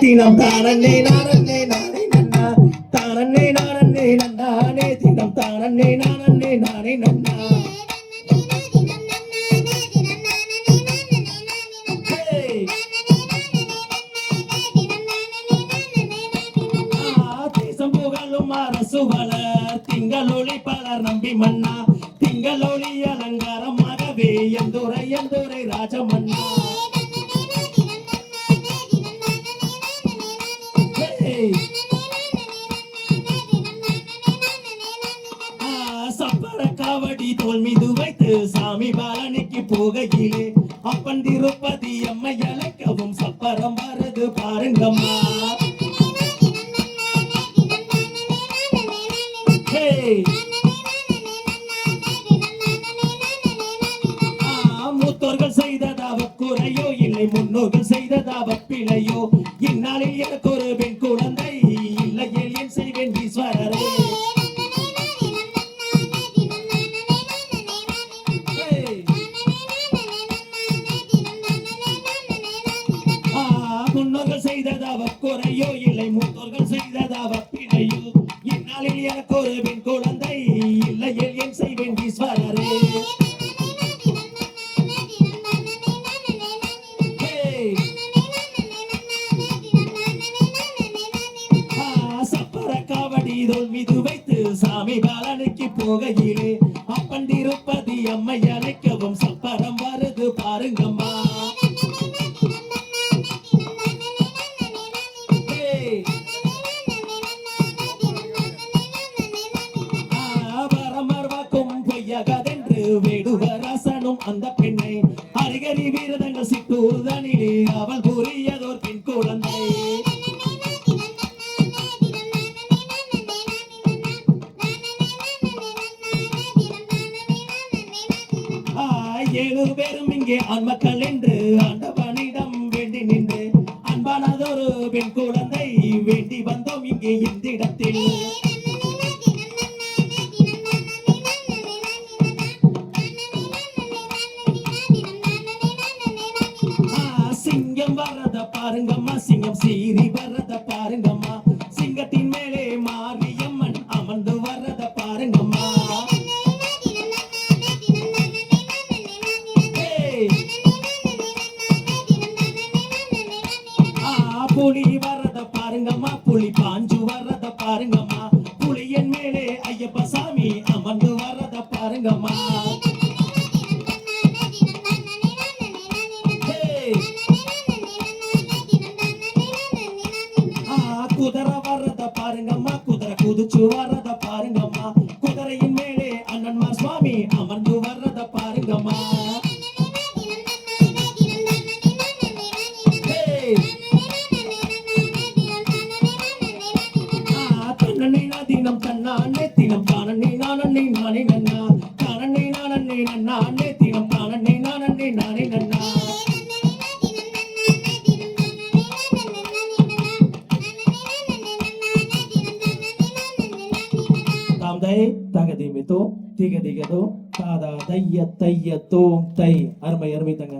தினம் தானே நானே நானே நன்னா. தானே நானே நன்னானே. தினம் தானே நானே நானே நன்னா. அரசு வளர் திங்களொளி பலர் நம்பி மன்னா. திங்களொளி அலங்காரமாகவே எந்துரை எந்துரை ராஜமன்னா. மரக்காவடி தோல் மீது வைத்து சாமி பாலனைக்கு போகையிலே அப்பன் திருப்பதி அம்மை அழைக்கவும் சப்பரம் வரது பாருங்கம்மா. மூத்தோர்கள் செய்ததாவ குறையோ இல்லை முன்னோர்கள் செய்ததாவ பிழையோ. இந்நாளில் எனக்கு ஒரு பெண் குழந்தை குறையோ இல்லை மூத்தோர்கள் செய்ததாவ பிழையோ இந்நாளில் எனக்கு ஒரு பெண் குழந்தை இல்லை என் செய்வேன் ஈஸ்வரரே. தோல் மீது வைத்து சாமி பாலனுக்கு போகையிலே. அப்பன் திருப்பதி அம்மை அழைக்கவும் சப்பரம் வருது பாருங்கம்மா. வரமர்வாக்கும் பொய்யகதென்று வேடுவரசனும் அந்த பெண்ணை அருகறி வீரதங்கள் சிட்டூர்தனிலே அவள் கூறியதோர் பெண் குழந்தை ஏழு பேரும் இங்கே ஆண்மக்கள் என்று ஆண்டவனிடம் வேண்டி நின்று அன்பானதொரு பெண் குழந்தை வேண்டி வந்தோம் இங்கே இந்த இடத்தில். பாருங்கம்மா சிங்கம் சீறி வர்றத பாருங்கம்மா. சிங்கத்தின் மேலே மாரியம்மன் அமர்ந்து வர்றத பாருங்கம்மா. புலி வர்றத பாருங்கம்மா புலி பாஞ்சு வர்றத பாருங்கம்மா. புலியன் மேலே ஐயப்ப சாமி அமர்ந்து வர்றத பாருங்கம்மா. குதிரை வர்றத பாருங்கம்மா. குதிரை குதிச்சு வர்றத பாருங்கம்மா. குதிரையின் மேலே அண்ணன்மார் சுவாமி அமர்ந்து தை தகதி தகதிமித்தோ திகதிகதோ தாதா தைய தைய தோம் தை. அருமை அருமை தங்க.